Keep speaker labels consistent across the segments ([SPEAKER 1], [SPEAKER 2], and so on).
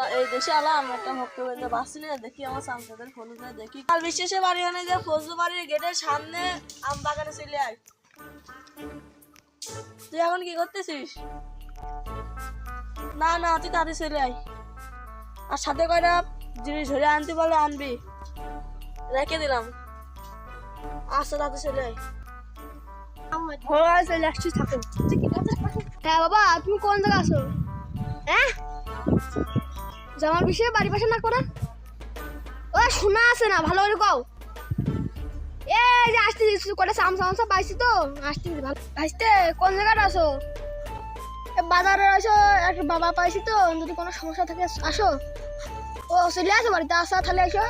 [SPEAKER 1] আলা এই দেশে আলাম একটা ভক্ত বেঁধে বাসছিলে দেখি আমার সামসাদের ফলো করে দেখি। কাল বিশেষে বাড়ি হলে যে ফজলু বাড়ির গেটের সামনে আম বাগানে চলে আয়। তুই এখন কি করতেছিস? না না তুই তাড়াতাড়ি চলে আয়। আর সাথে কয়টা জিনিস ধরে আনতে পারলে আনবি? রেখে দিলাম। আচ্ছা তাড়াতাড়ি চলে আয়।
[SPEAKER 2] হ্যাঁ হ্যাঁ বাবা তুমি কোন জায়গা আছো? হ্যাঁ? জামার বিষয়ে বাড়ি পাশে না করা ও শোনা আছে না, ভালো করে কও। এই যে আসতে কটা সামসা সামসা পাইছি তো? আসতে ভালো আসতে কোন জায়গাটা এ বাজারে আসো একটা বাবা পাইছি তো, যদি কোনো সমস্যা থাকে আসো। ও, চলে আসো বাড়িতে, আসা, তাহলে আসো।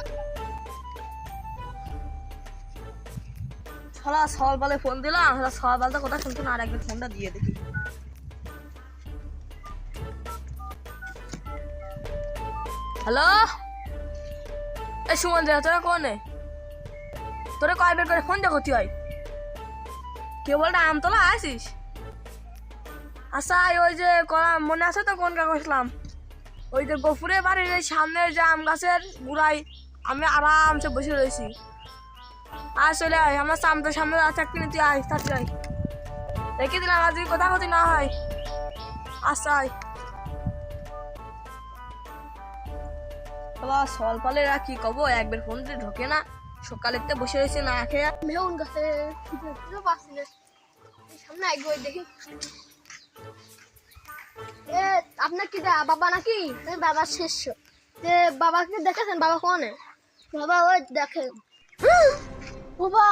[SPEAKER 1] শালা সল বলে ফোন দিলাম বলতে কোথায় শুনতো না, আর একবার ফোনটা দিয়ে দেখি। হ্যালো? এই সুমন দে, তোরা কোনে? তোরা কয় বের করে ফোন দেখো, তুই হয় কে বলটা, আমতলা আসিস আচ্ছা ওই যে করা মনে আছে তো কোন কাগজলাম ওই যে গফুরে বাড়ির এই সামনের যে আম গাছের গুড়াই আমি আরামসে বসে রয়েছি। আয়, চলে আয়, আমার সামনে সামনে থাকবি না, তুই আয়, তাড়াতাড়ি আয়। রেখে দিলাম আজকে কথা কথা না হয়। আচ্ছা আয়। বাবা সল পালে কি কব? একবার ফোন দিয়ে ঢোকে না। সকালের তে বসে রয়েছে না খেয়ে।
[SPEAKER 2] মেউন গাছে পাচ্ছি। না সামনে একবার দেখি। এ আপনার কি দা বাবা নাকি? বাবার শিষ্য যে বাবাকে দেখেছেন? বাবা কোনে? বাবা ওই দেখেন। বাবা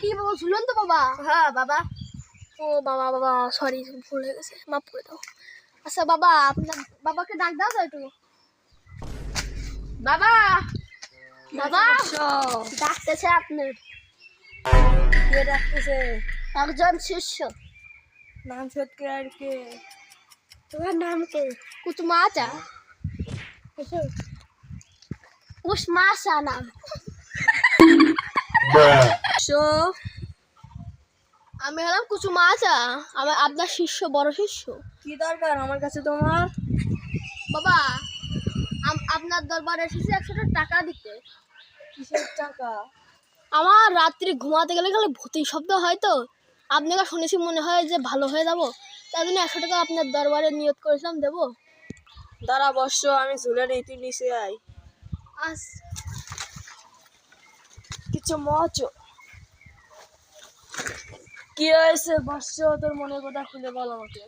[SPEAKER 2] কি বাবা ঝুলন তো বাবা। হ্যাঁ বাবা। ও বাবা বাবা সরি ভুল হয়ে গেছে। মাফ করে দাও। আচ্ছা বাবা আপনার বাবাকে ডাক দাও তো একটু। বাবা! বাবা! ডাকতেছে আপনার।
[SPEAKER 1] কে ডাকতেছে?
[SPEAKER 2] একজন শিষ্য।
[SPEAKER 1] নাম সত্যি আর কে?
[SPEAKER 2] তোমার নাম কে? কুতুমাচা। উসমাসা নাম।
[SPEAKER 1] সো
[SPEAKER 2] আমি হলাম কুচুমাচা আমার আপনার শিষ্য বড় শিষ্য।
[SPEAKER 1] কি দরকার? আমার কাছে তোমার?
[SPEAKER 2] বাবা! আপনার দরবারে এসেছি একশো টাকা দিতে।
[SPEAKER 1] কিসের টাকা?
[SPEAKER 2] আমার রাত্রি ঘুমাতে গেলে গেলে ভূতি শব্দ হয় তো। আপনাকে শুনেছি মনে হয় যে ভালো হয়ে যাব। তাই জন্য একশো টাকা আপনার দরবারে নিয়ত করেছিলাম দেবো।
[SPEAKER 1] দাঁড়া বর্ষ আমি ঝুলে নেই তুই নিচে আয়।
[SPEAKER 2] আস।
[SPEAKER 1] কিছু মচ। কি হয়েছে? বর্ষ তোর মনের কথা খুলে বল আমাকে।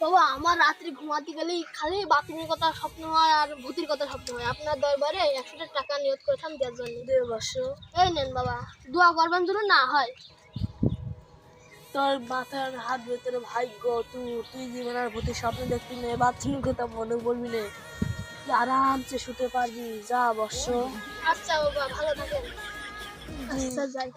[SPEAKER 2] বাবা আমার রাত্রি ঘুমাতে গেলেই খালি বাথরুমের কথা স্বপ্ন হয় আর ভূতির কথা স্বপ্ন হয়। আপনার দরবারে একশো টাকা নিয়ত করেছিলাম দেওয়ার জন্য।
[SPEAKER 1] দে বর্ষ
[SPEAKER 2] এই নেন বাবা দোয়া করবেন যেন না হয়।
[SPEAKER 1] তোর মাথার হাত ভেতরে ভাগ্য তুই তুই জীবন আর ভূতির স্বপ্ন দেখবি না বাথরুমের কথা মনে পড়বি না। আরামসে শুতে পারবি। যা বর্ষ
[SPEAKER 2] আচ্ছা বাবা ভালো থাকেন। আচ্ছা যাই।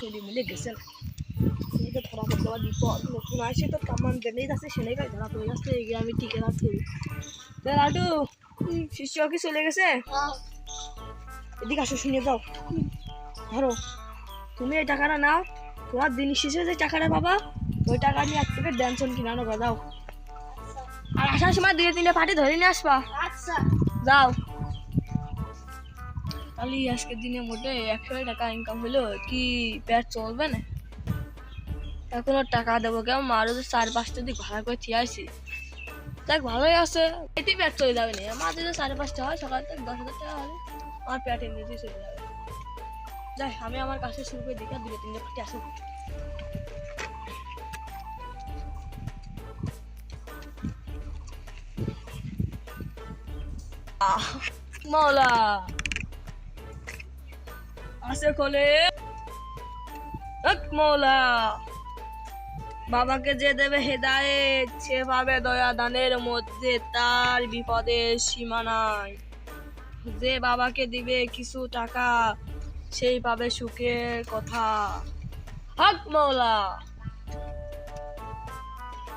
[SPEAKER 1] চলে গেছে। এদিকে ধরা পড়তে পারবি বিপদ নতুন আসে তো কামান দেনেই যাচ্ছে সেনেই গায়ে ধরা পড়ে যাচ্ছে এই আমি টিকে রাখছি লাটু শিষ্য কি চলে গেছে? এদিকে আসো শুনে যাও। ধরো তুমি এই টাকাটা নাও তোমার দিন শেষে যে টাকাটা পাবা ওই টাকা নিয়ে এক থেকে ড্যান্সন কিনানো যাও আর আসার সময় দুই তিনটে পার্টি ধরে নিয়ে আসবা।
[SPEAKER 2] আচ্ছা।
[SPEAKER 1] যাও। তাহলে আজকের দিনে মোটে একশো টাকা ইনকাম হলো কি পেট চলবে না? এখন ওর টাকা দেবো কেমন মারও তো চার পাঁচটা দিক ভাড়া করে ঠিক আসি। দেখ ভালোই আছে। এতেই পেট চলে যাবে না। আমার যদি সাড়ে পাঁচটা হয় সকাল থেকে দশ হাজার টাকা হবে। আমার পেট এমনিতেই চলে যাবে। যাই আমি আমার কাছে শুরু করে দেখি আর দুটো তিনটে ফাটি আসে আহ, মৌলা। বাবাকে যে দেবে হেদায়েত, সে পাবে দয়া দানের মধ্যে তার বিপদের সীমা নাই। যে বাবাকে দিবে কিছু টাকা, সেই পাবে সুখের কথা। হক মৌলা।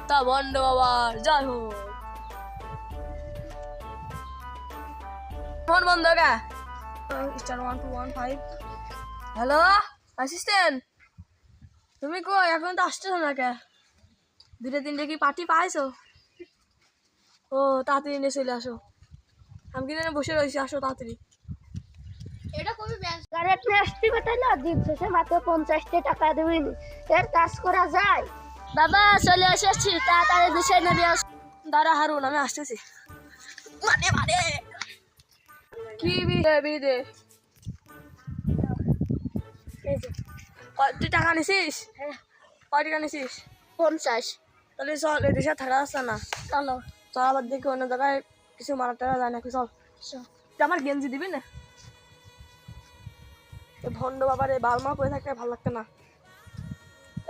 [SPEAKER 1] তা বন্ড বাবার জয় হোক। বন্ধ কে? Star one two one five hello assistant তুমি কই? এখন তো আসতেছো না কে দুটো তিনটে কি পার্টি পাইছো? ও তাড়াতাড়ি নিয়ে চলে আসো। আমি কিন্তু বসে রয়েছি আসো তাড়াতাড়ি।
[SPEAKER 3] এটা আসতে পাঠাইলো দিন শেষে মাত্র পঞ্চাশটা টাকা দেবেন এর কাজ করা যায়। বাবা চলে এসেছি। তাড়াতাড়ি দিশে নেবে
[SPEAKER 1] দাঁড়া হারুন আমি আসতেছি। মানে মানে। কি বিয়ে তুই টাকা নিছিস? কয় টাকা নিছিস?
[SPEAKER 3] পঞ্চাশ।
[SPEAKER 1] তাহলে চল এদেশে থাকা আসছে না?
[SPEAKER 3] চলো।
[SPEAKER 1] চল আবার দেখি অন্য জায়গায় কিছু মারা টারা যায় নাকি চল। আমার গেঞ্জি দিবি না? এ ভণ্ড বাবার এই বালমা পরে থাকতে ভালো লাগতো না।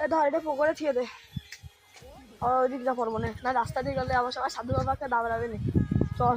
[SPEAKER 1] এ ধর এটা পুকুরে থিয়ে দে। আর ওই দিকটা পড়ব না। রাস্তা দিয়ে গেলে আমার সবাই সাধু বাবাকে দাবড়াবে না। চল।